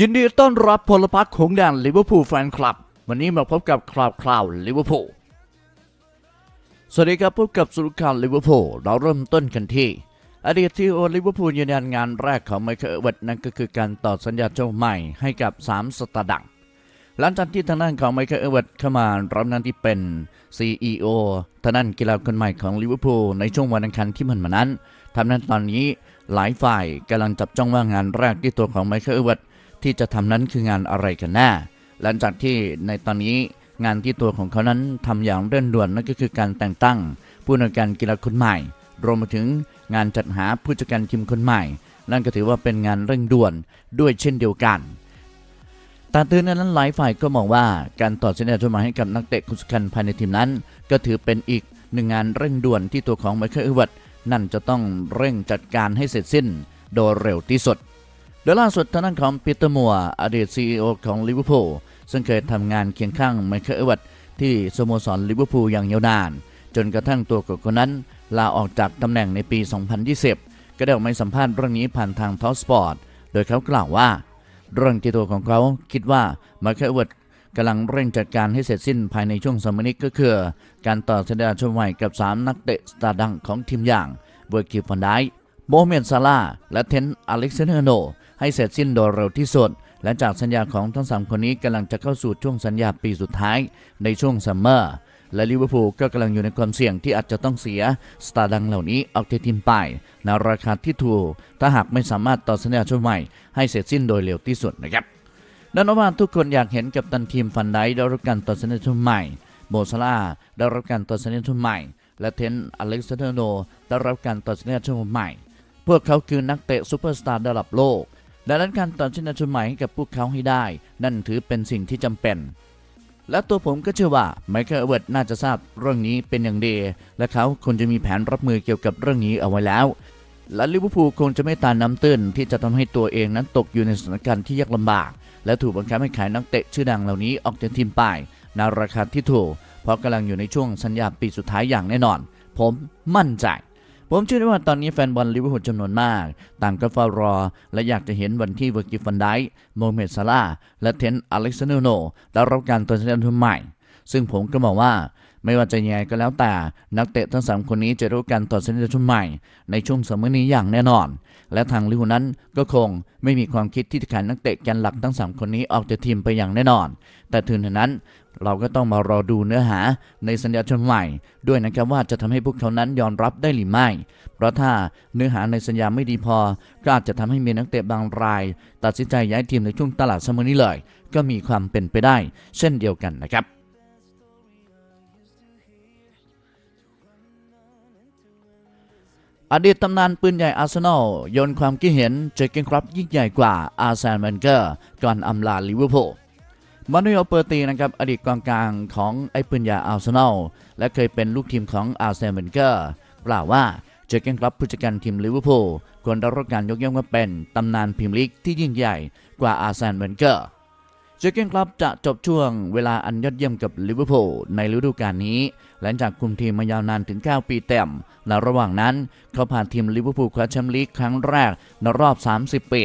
ยินดีต้อนรับพลพรรคของแดนลิเวอร์พูลแฟนคลับ วันนี้มาพบกับคราวคราวลิเวอร์พูลสวัสดีครับพบกับสุรข่าวลิเวอร์พูลเราเริ่มต้นกันที่ อดีตทีโอลิเวอร์พูลยืนยันงานแรกของไมเคิลเอเวิร์ดนั่นก็คือการต่อสัญญาเจ้าใหม่ให้กับ 3 สตาร์ดังหลังจากที่ทางด้านของไมเคิลเอเวิร์ดเข้ามารับหน้าที่เป็น CEO ทางด้านกีฬาคนใหม่ของลิเวอร์พูลในช่วงวันอังคารที่ผ่านมานั้นทำนั้นตอนนี้หลายฝ่ายกำลังจับจ้องว่างานแรกที่ตัวของไมเคิลเอเวิร์ด ที่จะทำนั้นคืองานอะไรกันแน่หลังจากที่ในตอนนี้งานที่ตัวของเขานั้นทำอย่างเร่งด่วนนั่นก็คือการแต่งตั้ง ผู้อำการกีฬาคนใหม่ รวมไปถึงงานจัดหาผู้จัดการทีมคนใหม่ นั่นก็ถือว่าเป็นงานเร่งด่วนด้วยเช่นเดียวกันแต่ตื่นนั้นหลายฝ่ายก็มองว่าการต่อสัญญาตัวใหม่ให้กับนักเตะคนสำคัญภายในทีมนั้น ก็ถือเป็นอีกหนึ่งงานเร่งด่วนที่ตัวของไมเคิลเอร์เวิร์นั่นจะต้องเร่งจัดการให้เสร็จสิ้น โดยเร็วที่สุด โดยล่าสุดทางด้านของปีเตอร์มัวอดีต CEO ของลิเวอร์พูลซึ่งเคยทำงานเคียงข้างไมเคิลเอวิร์ดที่สโมสรลิเวอร์พูลอย่างยาวนาน จนกระทั่งตัวกคนนั้น ลาออกจากตำแหน่งในปี 2020 ก็ได้ออกมาสัมภาษณ์เรื่องนี้ผ่านทางทอสปอร์ตโดยเขากล่าวว่า เรื่องที่ตัวของเขาคิดว่าไมเคิลเวิร์ดกำลังเร่งจัดการให้เสร็จสิ้นภายในช่วงสมมนิกก็คือ การต่อสัญญาชมใหม่กับ 3 นักเตะสตาร์ดังของทีมอย่างเวอร์กิฟันไดโมเมนซาลาและเทนอเล็กซานเดอร์โน ให้เสร็จสิ้นโดยเร็วที่สุด และจากสัญญาของทั้ง3คนนี้กำลังจะเข้าสู่ช่วงสัญญาปีสุดท้ายในช่วงซัมเมอร์และลิเวอร์พูลก็กำลังอยู่ในความเสี่ยงที่อาจจะต้องเสีย สตาร์ดังเหล่านี้ออกจากทีมไปในราคาที่ถูก ถ้าหากไม่สามารถต่อสัญญาชมใหม่ให้เสร็จสิ้นโดยเร็วที่สุดนะครับนั่นว่าทุกคนอยากเห็นกับตันทีมฟันไดได้รับการต่อสัญญาชุดใหม่โมซาลาได้รับการต่อสัญญาชุดใหม่ และเทนอเล็กซานเดอร์โนได้รับการต่อสัญญาชุดใหม่ พวกเขาคือนักเตะซูเปอร์สตาร์ระดับโลก ดังนั้นการต่อสัญญาชุดใหม่ให้กับพวกเขาให้ได้ นั่นถือเป็นสิ่งที่จำเป็น และตัวผมก็เชื่อว่าไมเคิลเอเวิร์ดน่าจะทราบเรื่องนี้เป็นอย่างดี และเขาคงจะมีแผนรับมือเกี่ยวกับเรื่องนี้เอาไว้แล้ว และลิเวอร์พูลคงจะไม่ตาน้ำตื้นที่จะทำให้ตัวเองนั้นตกอยู่ในสถานการณ์ที่ยากลำบาก และถูกบังคับให้ขายนักเตะชื่อดังเหล่านี้ออกจากทีมไปในราคาที่ถูกเพราะกำลังอยู่ในช่วงสัญญาปีสุดท้ายอย่างแน่นอน ผมมั่นใจ ผมเชื่อได้ว่าตอนนี้แฟนบอลลิเวอร์พูลจำนวนมาก ต่างก็เฝ้ารอ และอยากจะเห็นวันที่เวอร์กิฟันไดโมเมดซาลาและเทนอเล็กซานเดร์โนได้รับการต่อสัญญาทุนใหม่ ซึ่งผมก็มองว่าไม่ว่าจะยังไงก็แล้วแต่ นักเตะทั้งสามคนนี้จะได้รับการต่อสัญญาชุดใหม่ ในช่วงสมัยนี้อย่างแน่นอน และทางลิเวอร์พูลนั้นก็คงไม่มีความคิดที่จะขายนักเตะแกนหลักทั้งสามคนนี้ออกจากทีมไปอย่างแน่นอน แต่ถึงอย่างนั้น เราก็ต้องมารอดูเนื้อหาในสัญญาชุดใหม่ ด้วยนะครับว่าจะทำให้พวกเขานั้นยอมรับได้หรือไม่ เพราะถ้าเนื้อหาในสัญญาไม่ดีพอ ก็อาจจะทำให้มีนักเตะบางราย ตัดสินใจย้ายทีมในช่วงตลาดสมัยนี้เลย ก็มีความเป็นไปได้ เช่นเดียวกันนะครับอดีตตำนานปืนใหญ่อาร์เซนอลโยนความคิดเห็นเจอเกนครับยิ่งใหญ่กว่าอาร์เซนเวนเกอร์ก่อนอำลาลิเวอร์พูล มานูเอลเปอร์ตีนะครับอดีตกองกลางของไอ้ปืนใหญ่อาร์เซนอลและเคยเป็นลูกทีมของอาร์เซนเวนเกอร์กล่าวว่าเจอเกนครับผู้จัดการทีมลิเวอร์พูลควรได้รับการยกย่องว่าเป็นตำนานพรีเมียร์ลีกที่ยิ่งใหญ่กว่าอาร์เซนเวนเกอร์เจอเกนคลับจะจบช่วงเวลาอันยอดเยี่ยมกับลิเวอร์พูลในฤดูกาลนี้ หลังจากคุมทีมมายาวนานถึง 9 ปีเต็มและระหว่างนั้นเขาผ่านทีมลิเวอร์พูลคว้าแชมป์ลีกครั้งแรกในรอบ 30 ปี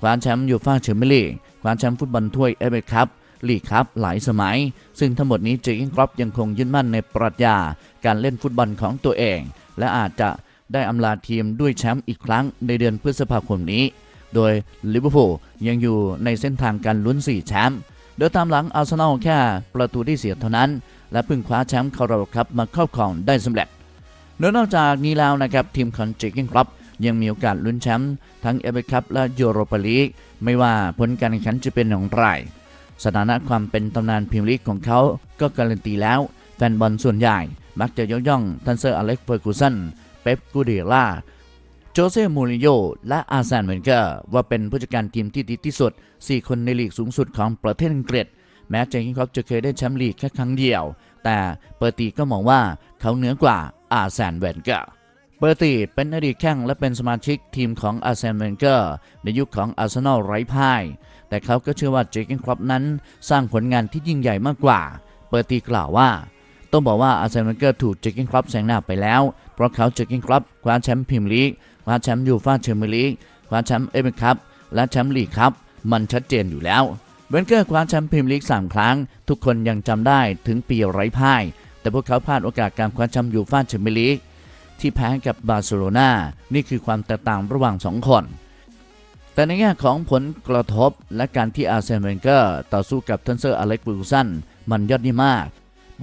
คว้าแชมป์ยูฟ่าแชมเปี้ยนลีกคว้าแชมป์ฟุตบอลถ้วยเอเอคัพ ลีกคัพหลายสมัย ซึ่งทั้งหมดนี้เจอร์เกนคลับยังคงยึดมั่นในปรัชญาการเล่นฟุตบอลของตัวเอง และอาจจะได้อำลาทีมด้วยแชมป์อีกครั้งในเดือนพฤษภาคมนี้ โดยลิเวอร์พูลยังอยู่ในเส้นทางการลุ้น 4 แชมป์โดยตามหลังอาร์เซนอลแค่ประตูที่เสียเท่านั้น และเพิ่งคว้าแชมป์คาราบครับมาครอบครองได้สำเร็จนอกจากนี้แล้วนะครับทีมของเจคิงครับยังมีโอกาสลุ้นแชมป์ทั้งเอเ c คัพและยูโรปาลีกไม่ว่าผลการแข่งขันจะเป็นอย่างไร สถานะความเป็นตำนานพรีเมียร์ลีกของเขาก็การันตีแล้ว แฟนบอลส่วนใหญ่ มักจะยกย่องทันเซอร์อเล็กซ์เฟอร์กูสัน เป๊ปกูเดล่า โจเซ่มูริโญและอาร์เซนเวนเกอร์ว่าเป็นผู้จัดการทีมที่ดีที่สุด 4 คนในลีกสูงสุดของประเทศอังกฤษ แม้เจคิงครอปจะเคยได้แชมป์ลีกแค่ครั้งเดียว แต่เปอร์ตีก็มองว่าเขาเหนือกว่าอาร์เซนเวนเกอร์เปอร์ตีเป็นอดีตแข้งและเป็นสมาชิกทีมของอาร์เซนเวนเกอร์ในยุคของอาร์เซนอลไร้พ่าย แต่เขาก็เชื่อว่าเจคิงครอปนั้นสร้างผลงานที่ยิ่งใหญ่มากกว่า เปอร์ตีกล่าวว่า ต้องบอกว่าอาร์เซนเวนเกอร์ถูกเจคิงคลับแซงหน้าไปแล้ว เพราะเขาเจคิงคลับคว้าแชมป์พรีเมียร์ลีกคว้าแชมป์ยูฟ่าแชมเปี้ยนลีกคว้าแชมป์เอเ c คัพและแชมป์ลีกครับมันชัดเจนอยู่แล้วเวนเกอร์คว้าแชมป์พรีเมียร์ลีก3ครั้ง ทุกคนยังจำได้ถึงปีไร้พ่าย แต่พวกเขาพลาดโอกาสการคว้าแชมป์ยูฟ่าแชมเปี้ยนลีกที่แพ้กับบาร์เซโลนานี่คือความแตกต่างระหว่าง 2 คน แต่ในแง่ของผลกระทบและการที่อาร์เซนเวนเกอร์ต่อสู้กับทันเซอร์อเล็กบูซันมันยอดเยี่ยมมาก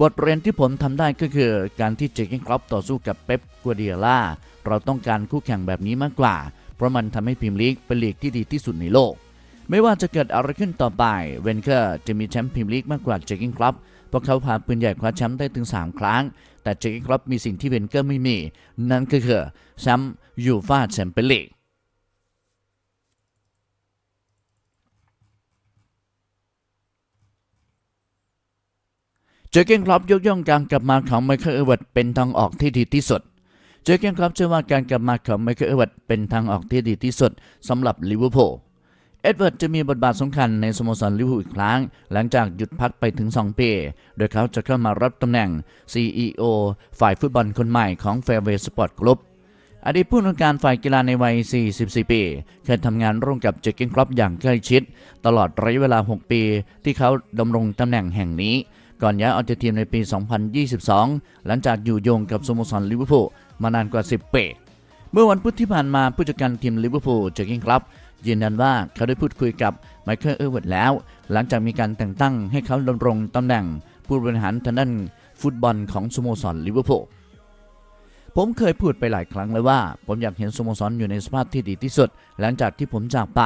บทเรียนที่ผมทำได้ก็คือการที่เจคเกนครอปต่อสู้กับเป๊ปกัวเดียล่าเราต้องการคู่แข่งแบบนี้มากกว่า เพราะมันทำให้พรีมลีกเป็นลีกที่ดีที่สุดในโลก ไม่ว่าจะเกิดอะไรขึ้นต่อไปเวนเกอร์จะมีแชมป์พรีมลีกมากกว่าเจคเกนครอปเพราะเขาพาปืนใหญ่คว้าแชมป์ได้ถึง 3 ครั้ง แต่เจคเกนครอปมีสิ่งที่เวนเกอร์ไม่มี นั่นก็คือแชมป์ยูฟ่าแชมเปี้ยนลีก เจอเกนครอปยกย่องการกลับมาของไมเคิลเอเวิร์ดเป็นทางออกที่ดีที่สุด เจอเกนครอปเชื่อว่าการกลับมาของไมเคิลเอเวิร์ดเป็นทางออกที่ดีที่สุดสำหรับลิเวอร์พูล เอ็ดเวิร์ดจะมีบทบาทสำคัญในสโมสรลิเวอร์พูลอีกครั้ง หลังจากหยุดพักไปถึง 2 ปี โดยเขาจะเข้ามารับตำแหน่ง CEO ฝ่ายฟุตบอลคนใหม่ของ Fairway Sport Group อดีตผู้อำนวยการฝ่ายกีฬาในวัย 44 ปี เคยทำงานร่วมกับเจอร์เกนครอปอย่างใกล้ชิด ตลอดระยะเวลา 6 ปี ที่เขาดำรงตำแหน่งแห่งนี้ ก่อนย้ายออกจากทีมในปี 2022 หลังจากอยู่โยงกับสโมสรลิเวอร์พูลมานานกว่า 10 ปี เมื่อวันพุธที่ผ่านมาผู้จัดการทีมลิเวอร์พูลเจอร์เกนคลับยืนยันว่าเขาได้พูดคุยกับไมเคิลเออร์เวิร์ดแล้ว หลังจากมีการแต่งตั้งให้เขาดำรงตำแหน่ง ผู้บริหารทางด้านฟุตบอลของสโมสรลิเวอร์พูลผมเคยพูดไปหลายครั้งแล้วว่า ผมอยากเห็นสโมสรอยู่ในสภาพที่ดีที่สุด หลังจากที่ผมจากไป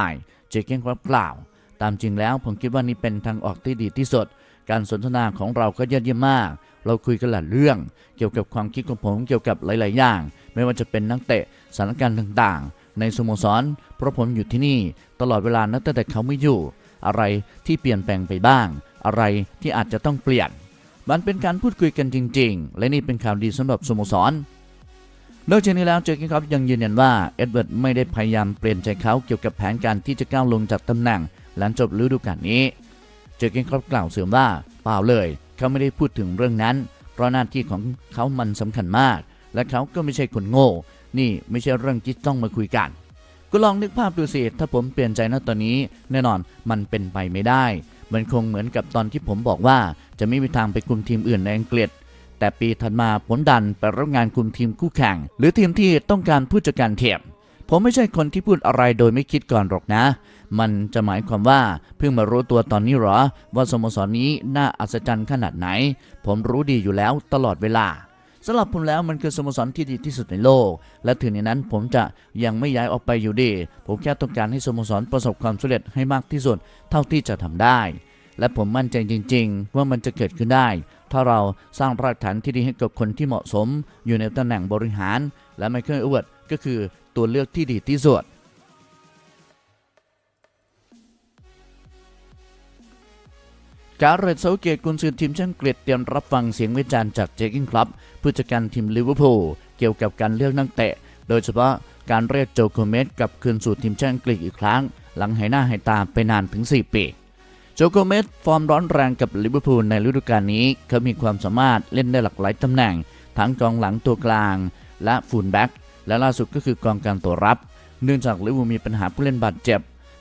เจอร์เกนคลับกล่าว ตามจริงแล้วผมคิดว่านี่เป็นทางออกที่ดีที่สุด การสนทนาของเราก็ยอดเยี่ยมมาก เราคุยกันหลายเรื่อง เกี่ยวกับความคิดของผมเกี่ยวกับหลาย ๆ อย่าง ไม่ว่าจะเป็นนักเตะสถานการณ์ต่าง ๆ ในสโมสร เพราะผมอยู่ที่นี่ ตลอดเวลานับตั้งแต่เขาไม่อยู่ อะไรที่เปลี่ยนแปลงไปบ้าง อะไรที่อาจจะต้องเปลี่ยน มันเป็นการพูดคุยกันจริง ๆ และนี่เป็นข่าวดีสำหรับสโมสรนอกจากนี้แล้วเจอร์กินครับยังยืนยันว่าเอ็ดเวิร์ดไม่ได้พยายามเปลี่ยนใจเขาเกี่ยวกับแผนการที่จะก้าวลงจากตำแหน่งหลังจบฤดูกาลนี้ เจอเกนครอปกล่าวเสริมว่าเปล่าเลย เขาไม่ได้พูดถึงเรื่องนั้น เพราะหน้าที่ของเขามันสำคัญมาก และเขาก็ไม่ใช่คนโง่ นี่ไม่ใช่เรื่องที่ต้องมาคุยกันก็ลองนึกภาพดูสิ ถ้าผมเปลี่ยนใจณตอนนี้ แน่นอนมันเป็นไปไม่ได้ มันคงเหมือนกับตอนที่ผมบอกว่า จะไม่มีทางไปคุมทีมอื่นในอังกฤษ แต่ปีถัดมาผมดันไปรับงานคุมทีมคู่แข่ง หรือทีมที่ต้องการผู้จัดการเทียม ผมไม่ใช่คนที่พูดอะไรโดยไม่คิดก่อนหรอกนะ มันจะหมายความว่าเพิ่งมารู้ตัวตอนนี้หรอ ว่าสโมสรนี้น่าอัศจรรย์ขนาดไหน ผมรู้ดีอยู่แล้วตลอดเวลาสำหรับผมแล้วมันคือสโมสรที่ดีที่สุดในโลก และถึงในนั้นผมจะยังไม่ย้ายออกไปอยู่ดี ผมแค่ต้องการให้สโมสรประสบความสำเร็จให้มากที่สุดเท่าที่จะทำได้ และผมมั่นใจจริง ๆ ว่ามันจะเกิดขึ้นได้ ถ้าเราสร้างรากฐานที่ดีให้กับคนที่เหมาะสม อยู่ในตำแหน่งบริหาร และไมเคิลอวดก็คือ ตัวเลือกที่ดีที่สุดการเรตเซาเกตกุนซือทีมชาติอังกฤษเตรียมรับฟังเสียงวิจารณ์จากเจคิงคลับผู้จัดการทีมลิเวอร์พูลเกี่ยวกับการเลือกนักเตะ โดยเฉพาะการเรียกโจโคเมสกลับคืนสู่ทีมชาติอังกฤษอีกครั้ง หลังหายหน้าหายตาไปนานถึง 4 ปี โจโกเมสฟอร์มร้อนแรงกับลิเวอร์พูลในฤดูกาลนี้เขามีความสามารถเล่นได้หลากหลายตำแหน่ง ทั้งกองหลังตัวกลาง และฟูลแบ็ก และล่าสุดก็คือกองกางตัวรับ เนื่องจากลิเวอร์พูลมีปัญหาผู้เล่นบาดเจ็บ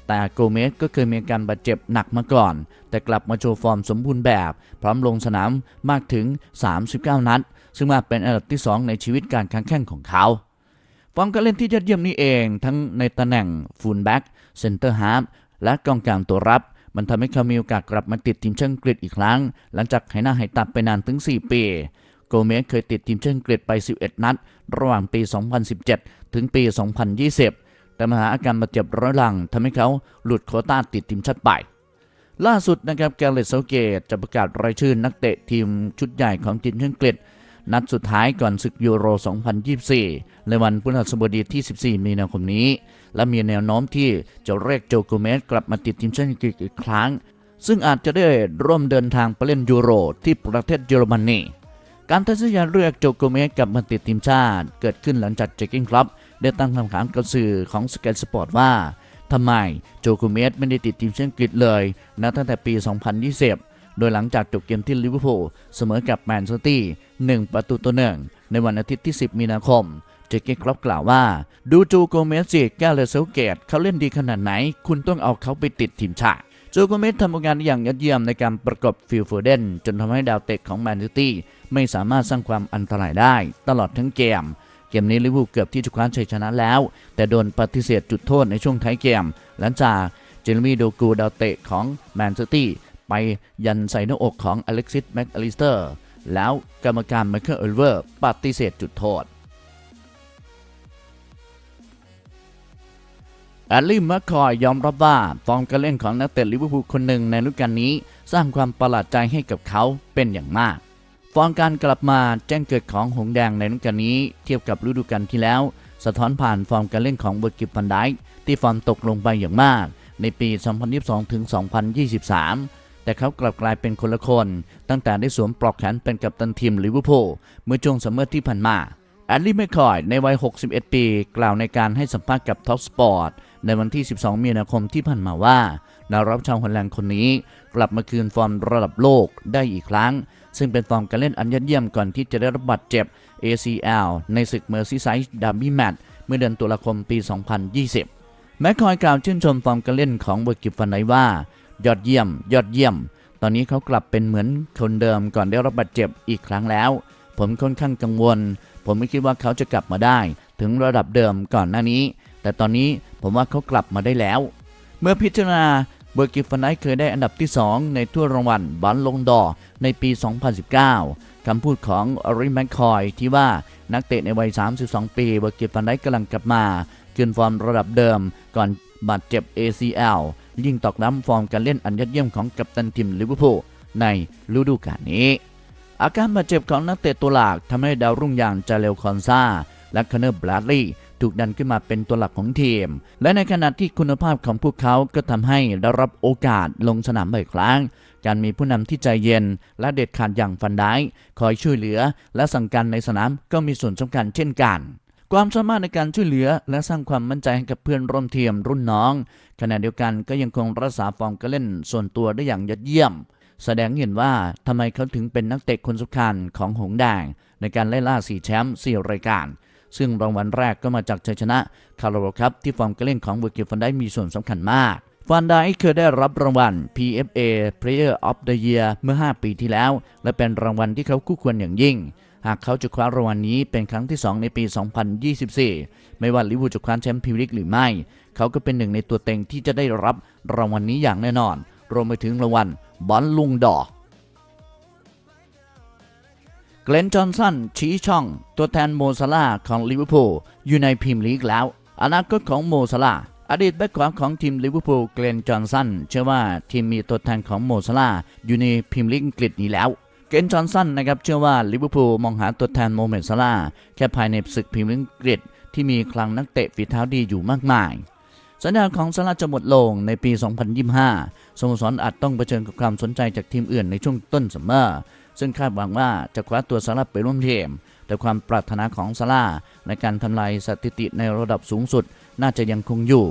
แต่โกเมสก็เคยมีอาการบาดเจ็บหนักมาก่อน แต่กลับมาโชว์ฟอร์มสมบูรณ์แบบ พร้อมลงสนามมากถึง 39 นัด ซึ่งมาเป็นอันดับที่ 2 ในชีวิตการค้างแข่งของเขาฟอร์มการเล่นที่ยอดเยี่ยมนี้เองทั้งในตำแหน่งฟูลแบ็กเซนเตอร์ฮาร์ฟและกองกลางตัวรับ มันทำให้เขามีโอกาสกลับมาติดทีมชาติอังกฤษอีกครั้ง หลังจากหายหน้าหายตาไปนานถึง 4 ปี โกเมสเคยติดทีมชาติอังกฤษไป 11 นัด ระหว่างปี 2017 ถึงปี 2020 แต่ปัญหาอาการบาดเจ็บร้อยหลังทำให้เขาหลุดโคต้าติดทีมชาติไป ล่าสุดนะครับแกเรตเซาเกตจะประกาศรายชื่อนักเตะทีมชุดใหญ่ของทีมชาติอังกฤษ นัดสุดท้ายก่อนศึกยูโร 2024 ในวันพฤหัสบดีที่ 14 มีนาคมนี้ และมีแนวโน้มที่จะเรียกโจโกเมสกลับมาติดทีมชาติอังกฤษอีกครั้งซึ่งอาจจะได้ร่วมเดินทางไปเล่นยูโรที่ประเทศเยอรมนี การตัดสินใจเรียกโจโกเมสกับมาติดทีมชาติ เกิดขึ้นหลังจากเจคกิ้งคลับได้ตั้งคำถามกับสื่อของสกายสปอร์ตว่าทำไมโจโกเมสไม่ได้ติดทีมชาติอังกฤษเลยนับตั้งแต่ปี 2020 โดยหลังจากจบเกมที่ลิเวอร์พูลเสมอกับแมนซิตี้1ประตูต่อหนึ่งในวันอาทิตย์ที่ 10 มีนาคมเจเก้ครับกล่าวว่า ดูจูโกเมสสิแกาเลเซลเกตเขาเล่นดีขนาดไหน คุณต้องเอาเขาไปติดทีมชาติ จูโกเมสทำงานอย่างยอดเยี่ยมในการประกบฟิลโฟเดนจนทำให้ดาวเตะของแมนซิตี้ไม่สามารถสร้างความอันตรายได้ ตลอดทั้งเกม เกมนี้ลิเวอร์พูลเกือบที่จะคว้าชัยชนะแล้ว แต่โดนปฏิเสธจุดโทษในช่วงท้ายเกม หลังจากเจเรมีโดกูดาวเตะของแมนซิตี้ไปยันใส่หน้าอกของอเล็กซิสแม็กอลิสเตอร์แล้วกรรมการไมเคิลเอลเวอร์ปฏิเสธจุดโทษ แอลลี่แมคคอยยอมรับว่าฟอร์มการเล่นของนักเตะลิเวอร์พูลคนหนึ่งในฤดูกาลนี้ สร้างความประหลาดใจให้กับเขาเป็นอย่างมาก ฟอร์มการกลับมาแจ้งเกิดของหงแดงในฤดูกาลนี้เทียบกับฤดูกาลที่แล้ว สะท้อนผ่านฟอร์มการเล่นของเบอร์กิปพันไดที่ฟอร์มตกลงไปอย่างมาก ในปี 2022 ถึง 2023 แต่เขากลับกลายเป็นคนละคน ตั้งแต่ได้สวมปลอกแขนเป็นกัปตันทีมลิเวอร์พูลเมื่อช่วงซัมเมอร์ที่ผ่านมาแอลลี่แมคคอยในวัย 61 ปี กล่าวในการให้สัมภาษณ์กับท็อปสปอร์ต ในวันที่ 12 มีนาคมที่ผ่านมาว่าดาวรับชาวฮอลแลนด์คนนี้ กลับมาคืนฟอร์มระดับโลกได้อีกครั้ง ซึ่งเป็นฟอร์มการเล่นอันยอดเยี่ยมก่อนที่จะได้รับบาดเจ็บ ACL ในศึกเมอร์ซีไซด์ดับบี้แมตช์เมื่อเดือนตุลาคมปี 2020 แม้คอยกล่าวชื่นชมฟอร์มการเล่นของเบอร์กิฟฟันไนว่า ยอดเยี่ยม ยอดเยี่ยม ตอนนี้เขากลับเป็นเหมือนคนเดิมก่อนได้รับบาดเจ็บอีกครั้งแล้ว ผมค่อนข้างกังวล ผมไม่คิดว่าเขาจะกลับมาได้ ถึงระดับเดิมก่อนหน้านี้ แต่ตอนนี้ผมว่าเขากลับมาได้แล้ว เมื่อพิจารณาเบอร์กิฟฟนไนเคยได้อันดับที่ 2 ในทั่วรางวัลบัลลงดอในปี 2019 คำพูดของอริแมคคอยที่ว่านักเตะในวัย 32 ปีเบอร์กิฟฟนไนกำลังกลับมาคืนฟอร์มระดับเดิมก่อนบาดเจ็บ ACL ยิ่งตอกย้ำฟอร์มการเล่นอันยอดเยี่ยมของกัปตันทีมลิเวอร์พูลในฤดูกาลนี้ อาการบาดเจ็บของนักเตะตัวหลักทำให้ดาวรุ่งอย่างจาเลวคอนซาและคเนอร์บราดลีย์ ถูกดันขึ้นมาเป็นตัวหลักของทีม และในขณะที่คุณภาพของพวกเขาก็ทำให้ได้รับโอกาสลงสนามบ่อยครั้ง การมีผู้นำที่ใจเย็น และเด็ดขาดอย่างฟันได้คอยช่วยเหลือ และสั่งการในสนามก็มีส่วนสำคัญเช่นกันความสามารถในการช่วยเหลือและสร้างความมั่นใจให้กับเพื่อนร่วมทีมรุ่นน้อง ขณะเดียวกันก็ยังคงรักษาฟอร์มการเล่นส่วนตัวได้อย่างยอดเยี่ยม แสดงเห็นว่าทำไมเขาถึงเป็นนักเตะคนสำคัญของหงแดงในการไล่ล่า4แชมป์4รายการ ซึ่งรางวัลแรกก็มาจากชัยชนะคาร์โรคัพที่ฟอร์มการเล่นของเวอร์กิลฟันได้มีส่วนสำคัญมากฟันไดเคยได้รับรางวัล PFA Player of the Year เมื่อ 5 ปีที่แล้ว และเป็นรางวัลที่เขาคู่ควรอย่างยิ่ง หากเขาจะคว้ารางวัลนี้เป็นครั้งที่ 2 ในปี 2024 ไม่ว่าลิเวอร์พูลจะคว้าแชมป์พรีเมียร์ลีกหรือไม่ เขาก็เป็นหนึ่งในตัวเต็งที่จะได้รับรางวัลนี้อย่างแน่นอน รวมไปถึงรางวัลบอลลุงดอร์ เกลนจอห์นสันชี้ช่อง ตัวแทนโมซาลาของลิเวอร์พูลอยู่ในพรีเมียร์ลีกแล้ว อนาคตของโมซาลาอดีตแบ็คขวาของทีมลิเวอร์พูลเกลนจอห์นสันเชื่อว่าทีมมีตัวแทนของโมซาลาอยู่ในพรีเมียร์ลีกอังกฤษนี้แล้วเกลนจอห์นสันนะครับเชื่อว่าลิเวอร์พูลมองหาตัวแทนโมเมดซาลาแค่ภายในศึกพรีเมียร์ลีกอังกฤษที่มีคลังนักเตะฝีเท้าดีอยู่มากมายสัญญาของซาลาจะหมดลงในปี 2025 สโมสรอาจต้องเผชิญกับความสนใจจากทีมอื่นในช่วงต้นซัมเมอร์ ซึ่งคาดหวังว่าจะคว้าตัวซาลาไปร่วมทีมแต่ความปรารถนาของซาลาในการทำลายสถิติในระดับสูงสุดน่าจะยังคงอยู่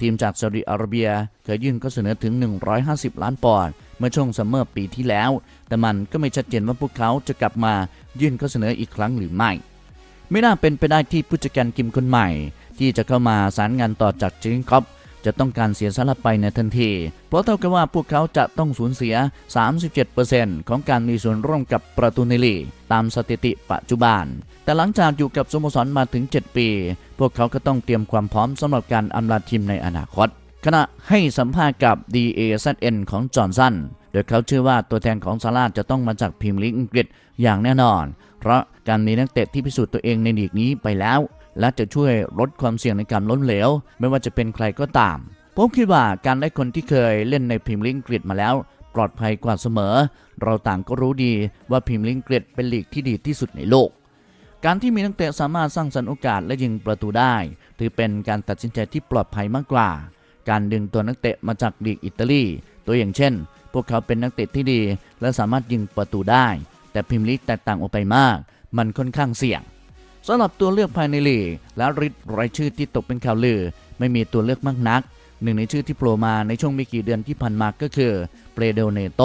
ทีมจากซาอุดิอาระเบียเคยยื่นข้อเสนอถึง 150 ล้านปอนด์เมื่อช่วงซัมเมอร์ปีที่แล้ว แต่มันก็ไม่ชัดเจนว่าพวกเขาจะกลับมายื่นข้อเสนออีกครั้งหรือไม่ ไม่น่าเป็นไปได้ที่ผู้จัดการกิมคนใหม่ ที่จะเข้ามาสารงานต่อจากจิงคอป จะต้องการเสียสละไปในทันที เพราะเท่ากับว่าพวกเขาจะต้องสูญเสีย 37%ของการมีส่วนร่วมกับประตูในลีตามสถิติปัจจุบัน แต่หลังจากอยู่กับสโมสรมาถึง 7 ปี พวกเขาก็ต้องเตรียมความพร้อมสำหรับการอำลาทีมในอนาคต ขณะให้สัมภาษณ์กับ DAZN ของจอห์นสันโดยเขาเชื่อว่าตัวแทนของซาร่าจะต้องมาจากพรีเมียร์ลีกอังกฤษอย่างแน่นอน เพราะการมีนักเตะที่พิสูจน์ตัวเองในลีกนี้ไปแล้ว และจะช่วยลดความเสี่ยงในการล้มเหลว ไม่ว่าจะเป็นใครก็ตาม ผมคิดว่าการได้คนที่เคยเล่นในพรีเมียร์ลีกอังกฤษมาแล้ว ปลอดภัยกว่าเสมอ เราต่างก็รู้ดีว่าพรีเมียร์ลีกอังกฤษเป็นลีกที่ดีที่สุดในโลก การที่มีนักเตะสามารถสร้างสรรค์โอกาสและยิงประตูได้ ถือเป็นการตัดสินใจที่ปลอดภัยมากกว่า การดึงตัวนักเตะมาจากลีกอิตาลีตัวอย่างเช่น พวกเขาเป็นนักเตะที่ดี และสามารถยิงประตูได้ แต่พรีเมียร์ลีกแตกต่างออกไปมาก มันค่อนข้างเสี่ยง สำหรับตัวเลือกภายในลีกและริดรายชื่อที่ตกเป็นข่าวลือ ไม่มีตัวเลือกมากนัก หนึ่งในชื่อที่โผล่มาในช่วงไม่กี่เดือนที่ผ่านมาก็คือเปรเดลเนโต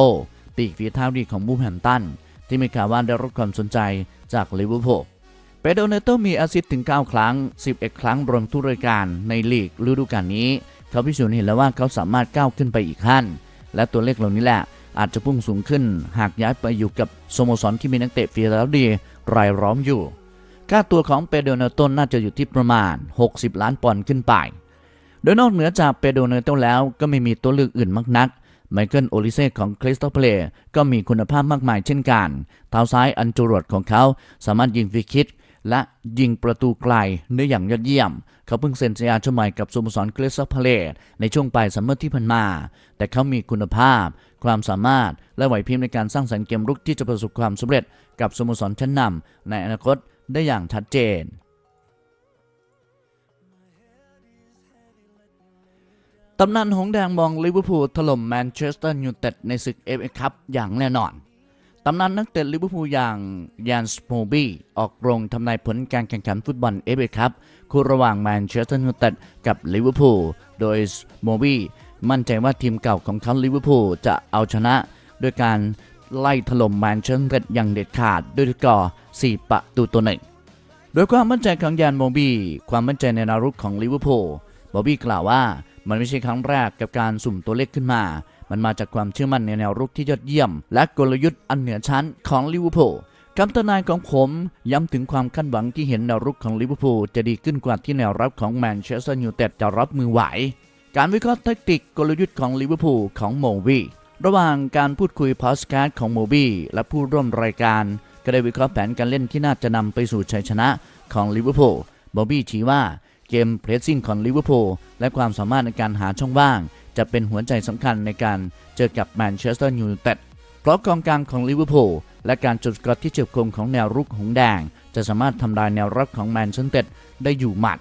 ปีกฝีเท้าดีของบูแฮมตันที่มีข่าวว่าได้รับความสนใจจากลิเวอร์พูลเปโดเนโตมีแอสซิสถึง 9 ครั้ง 11 ครั้งรวมทุกรายการในลีกฤดูกาลนี้ เขาพิสูจน์เห็นแล้วว่าเขาสามารถก้าวขึ้นไปอีกขั้น และตัวเลขเหล่านี้แหละ อาจจะพุ่งสูงขึ้น หากย้ายไปอยู่กับสโมสรที่มีนักเตะฟรีแล้วดีรายล้อมอยู่ ค่าตัวของเปโดเนโตน่าจะอยู่ที่ประมาณ 60 ล้านปอนด์ขึ้นไป โดยนอกเหนือจากเปโดเนโตแล้วก็ไม่มีตัวเลือกอื่นมากนัก ไมเคิลโอลิเซ่ของคริสตัลเพลย์ก็มีคุณภาพมากมายเช่นกันเท้าซ้ายอันจรวดของเขาสามารถยิงฟรีคิกและยิงประตูไกลได้อย่างยอดเยี่ยม เขาเพิ่งเซ็นสัญญาช่วใหม่กับสโมสรคริสตัลเพลย์ในช่วงปลายซัมเมอร์ที่ผ่านมา แต่เขามีคุณภาพ ความสามารถและไหวพริบในการสร้างสรรค์เกมรุกที่จะประสบความสำเร็จกับสโมสรชั้นนำในอนาคต ได้อย่างชัดเจน ตำนานหงแดงมองลิเวอร์พูลถล่มแมนเชสเตอร์ยูไนเต็ดในศึกเอฟเอคัพอย่างแน่นอนตำนานนักเตะลิเวอร์พูลอย่างยานสโมบีออกโรงทำนายผลการแข่งขันฟุตบอลเอฟเอคัพคู่ระหว่างแมนเชสเตอร์ยูไนเต็ดกับลิเวอร์พูล โดยสโมบีมั่นใจว่าทีมเก่าของเขาลิเวอร์พูลจะเอาชนะ ด้วยการ ไล่ถล่มแมนเชสเตอร์อย่างเด็ดขาดด้วยสกอร์ 4 ประตูต่อหนึ่งโดยความมั่นใจของยานโมบี้ความมั่นใจในแนารุกของลิเวอร์พูลบอบบี้กล่าวว่ามันไม่ใช่ครั้งแรกกับการสุ่มตัวเลขขึ้นมา มันมาจากความเชื่อมั่นในแนวรุกที่ยอดเยี่ยม และกลยุทธ์อันเหนือชั้นของลิเวอร์พูลคำทำนายของผมย้ำถึงความคาดหวังที่เห็นแนวรุกของลิเวอร์พูลจะดีขึ้นกว่าที่แนวรับของแมนเชสเตอร์ยูไนเต็ดจะรับมือไหว การวิเคราะห์แทคติกกลยุทธ์ของลิเวอร์พูลของโมบี้ ระหว่างการพูดคุยพอสการ์ดของโมบี้และผู้ร่วมรายการ ก็ได้วิเคราะห์แผนการเล่นที่น่าจะนำไปสู่ชัยชนะของลิเวอร์พูลบอบบี้ชี้ว่าเกมเพรสซิ่งของลิเวอร์พูลและความสามารถในการหาช่องว่าง จะเป็นหัวใจสำคัญในการเจอกับแมนเชสเตอร์ยูไนเต็ดเพราะกองกลางของลิเวอร์พูลและการจุดสกอตที่เฉียบคมของแนวรุกหงส์แดง จะสามารถทำลายแนวรับของแมนเชสเตอร์ได้อยู่หมัด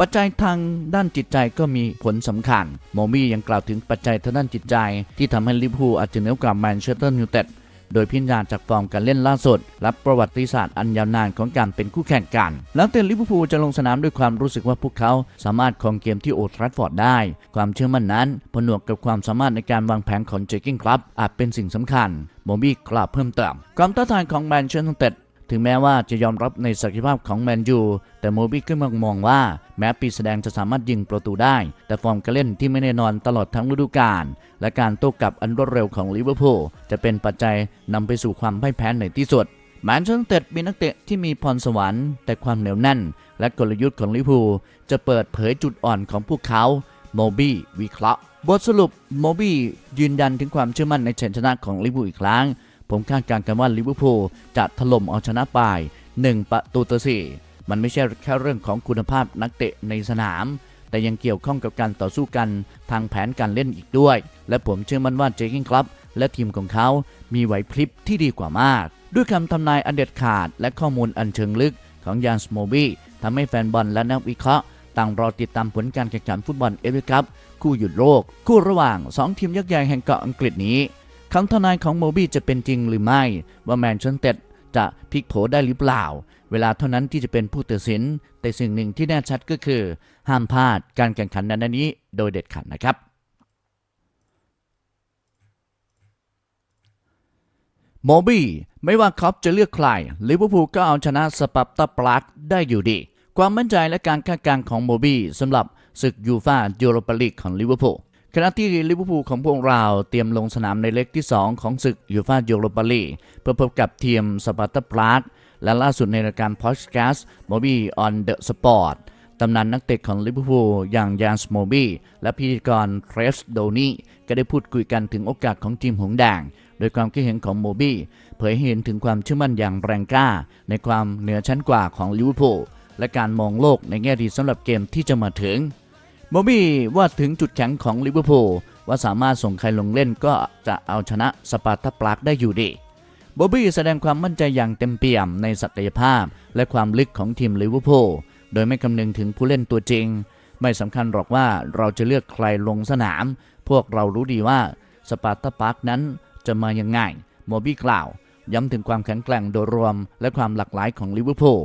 ปัจจัยทางด้านจิตใจก็มีผลสำคัญ โมมี่ยังกล่าวถึงปัจจัยทางด้านจิตใจ ที่ทำให้ลิเวอร์พูลอาจจะเหนือกว่าแมนเชสเตอร์ยูไนเต็ดโดยพิจารณาจากฟอร์มการเล่นล่าสุดและประวัติศาสตร์อันยาวนานของการเป็นคู่แข่งกัน แล้วเตนลิเวอร์พูลจะลงสนามด้วยความรู้สึกว่าพวกเขาสามารถครองเกมที่โอลด์แทราฟฟอร์ดได้ ความเชื่อมั่นนั้นผนวกกับความสามารถในการวางแผนของเจกิ้งครับอาจเป็นสิ่งสำคัญโมบี้กล่าวเพิ่มเติมความท้าทายของแมนเชสเตอร์ยูเตดถึงแม้ว่าจะยอมรับในศักยภาพของแมนยูแต่โมบี้ก็มองว่าแม้ปีแสดงจะสามารถยิงประตูได้ แต่ฟอร์มการเล่นที่ไม่แน่นอนตลอดทั้งฤดูกาลและการโต้กลับอันรวดเร็วของลิเวอร์พูลจะเป็นปัจจัยนำไปสู่ความพ่ายแพ้ในที่สุดแมนเชสเตอร์มีนักเตะที่มีพรสวรรค์แต่ความเหนียวแน่น และกลยุทธ์ของลิเวอร์พูลจะเปิดเผยจุดอ่อนของพวกเขาโมบี้วิเคราะห์บทสรุปโมบี้ยืนยันถึงความเชื่อมั่นในชัยชนะของลิเวอร์พูลอีกครั้ง ผมคาดการณ์กันว่าลิเวอร์พูลจะถล่มเอาชนะไป 1 ประตูต่อ4 มันไม่ใช่แค่เรื่องของคุณภาพนักเตะในสนาม แต่ยังเกี่ยวข้องกับการต่อสู้กันทางแผนการเล่นอีกด้วย และผมเชื่อมั่นว่าเจคิงครับและทีมของเขา มีไหวพริบที่ดีกว่ามาก ด้วยคำทำนายอันเด็ดขาด และข้อมูลอันเชิงลึกของยานสโมบี้ทำให้แฟนบอลและนักวิเคราะห์ต่างรอติดตามผลการแข่งขันฟุตบอลเอฟเอคัพคู่หยุดโลก คู่ระหว่าง 2 ทีมยักษ์ใหญ่แห่งเกาะอังกฤษนี้คำทำนายของโมบี้จะเป็นจริงหรือไม่ ว่าแมนเชสเตอร์จะพลิกโผได้หรือเปล่า เวลาเท่านั้นที่จะเป็นผู้ตัดสิน แต่สิ่งหนึ่งที่แน่ชัดก็คือ ห้ามพลาดการแข่งขันนันนี้ โดยเด็ดขาดนะครับ โมบี้ไม่ว่าครอปจะเลือกใครลิเวอร์พูลก็เอาชนะสปับตาปลักได้อยู่ดี ความมั่นใจและการคาดการณ์ของโมบี้สำหรับศึกยูฟายูโรปาลีกของลิเวอร์พูลขณะที่ลิเวอร์พูลของพวกเราเตรียมลงสนามในเล็กที่ 2 ของศึกยูฟายูโรปาลีกเพื่อพบกับทีมสปัตตาปลัก และล่าสุดในรายการพอดแคสต์โมบี้ออนเดอะสปอร์ตตำนานนักเตะของลิเวอร์พูลอย่างยานสโมบี้และพิธีกรเทรสโดนีก็ได้พูดคุยกันถึงโอกาสของทีมหงส์แดงโดยความคิดเห็นของโมบี้เผยให้เห็นถึงความเชื่อมั่นอย่างแรงกล้า ในความเหนือชั้นกว่าของลิเวอร์พูลและการมองโลกในแง่ดีสำหรับเกมที่จะมาถึงโมบี้ว่าถึงจุดแข็งของลิเวอร์พูลว่าสามารถส่งใครลงเล่นก็จะเอาชนะสปาร์ตาปรากได้อยู่ดี บอบบี้แสดงความมั่นใจอย่างเต็มเปี่ยมในศักยภาพ และความลึกของทีมลิเวอร์พูลโดยไม่คำนึงถึงผู้เล่นตัวจริง ไม่สำคัญหรอกว่าเราจะเลือกใครลงสนาม พวกเรารู้ดีว่าสปาร์ตาปาร์กนั้นจะมายังไงโมบี้กล่าว ย้ำถึงความแข็งแกร่งโดยรวม และความหลากหลายของลิเวอร์พูล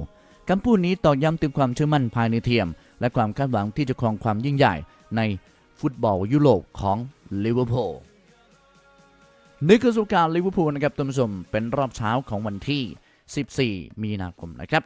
คำพูดนี้ตอกย้ำถึงความเชื่อมั่นภายในทีมและความคาดหวังที่จะครองความยิ่งใหญ่ในฟุตบอลยุโรปของลิเวอร์พูล นี่คือสุการลิเวอร์พูลนะครับท่านผู้ชมเป็นรอบเช้าของวันที่ 14 มีนาคมนะครับ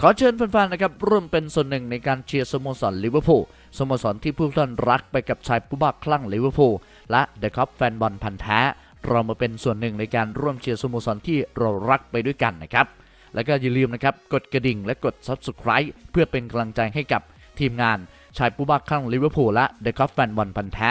ขอเชิญแฟนๆนะครับร่วมเป็นส่วนหนึ่งในการเชียร์สโมสรลิเวอร์พูลสโมสรที่ผู้ท่านรักไปกับชายผู้บ้าคลั่งลิเวอร์พูลและเดอะคัพแฟนบอลพันธ์แท้เรามาเป็นส่วนหนึ่งในการร่วมเชียร์สโมสรที่เรารักไปด้วยกันนะครับ แล้วก็อย่าลืมนะครับกดกระดิ่งและกด Subscribe เพื่อเป็นกำลังใจให้กับทีมงานชายผู้บ้าคลั่งลิเวอร์พูลและเดอะคัพแฟนบอลพันธ์แท้